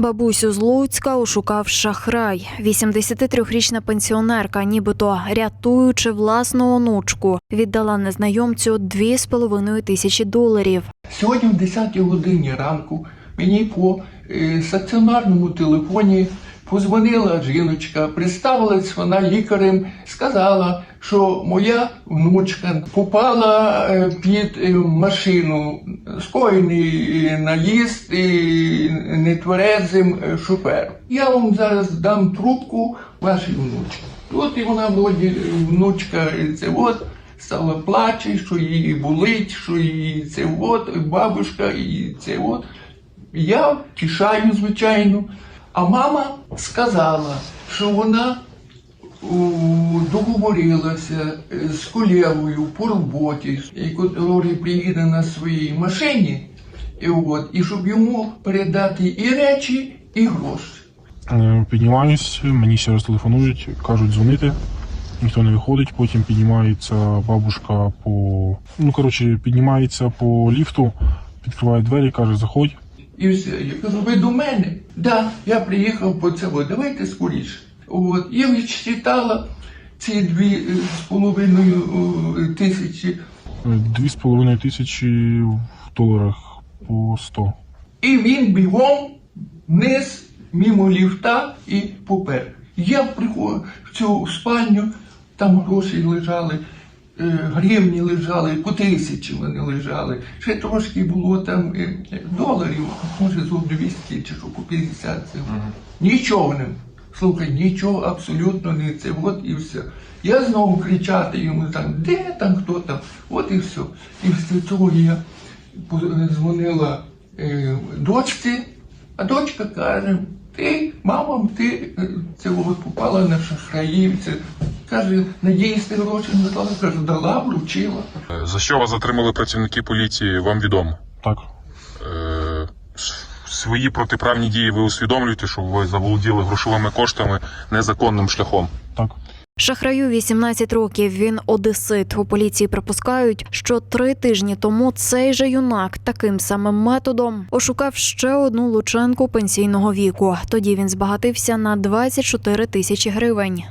Бабусю з Луцька ошукав шахрай. 83-річна пенсіонерка, нібито рятуючи власну онучку, віддала незнайомцю 2,5 тисячі доларів. Сьогодні в 10 годині ранку мені по е, стаціонарному телефоні позвонила жіночка, представилась вона лікарем, сказала, що моя внучка попала е, під е, машину, скоєний наїзд і нетверезим е, шофером. Я вам зараз дам трубку вашій внучці. От і вона вроді внучка, це от стала плаче, що її болить, що її це от, бабушка, і це от. Я тішаю, звичайно. А мама сказала, що вона договорилася е, з колегою по роботі, який приїде на своїй машині, і, от, і щоб йому передати і речі, і гроші. Е, Піднімаюсь, мені ще раз телефонують, кажуть дзвонити. Ніхто не виходить, потім піднімається бабушка по. Ну, коротше, піднімається по ліфту, відкриває двері, каже, заходь. І все. Я кажу, ви до мене? Да, я приїхав по це. Давайте скоріше. От. Я відчитала ці дві е, з половиною е, тисячі. Дві з половиною тисячі в доларах по 100. І він бігом вниз, мимо ліфта і попер. Я приходжу в цю спальню, там гроші лежали, е, гривні лежали, по тисячі вони лежали. Ще трошки було там е, доларів, може зо 200 чи що по 50. Це. Нічого не. Слухай, нічого абсолютно не це. От і все. Я знову кричати йому там, де там, хто там, от і все. І після цього я дзвонила е, дочці, а дочка каже, ти, мама, ти е, це от попала на шахраїв. Каже, надіюсь, ти гроші не дала. Кажу, дала, вручила. За що вас затримали працівники поліції, вам відомо. Так. Е, свої протиправні дії ви усвідомлюєте, що ви заволоділи грошовими коштами незаконним шляхом. Так. Шахраю 18 років. Він одесит. У поліції припускають, що три тижні тому цей же юнак таким самим методом ошукав ще одну лученку пенсійного віку. Тоді він збагатився на 24 тисячі гривень.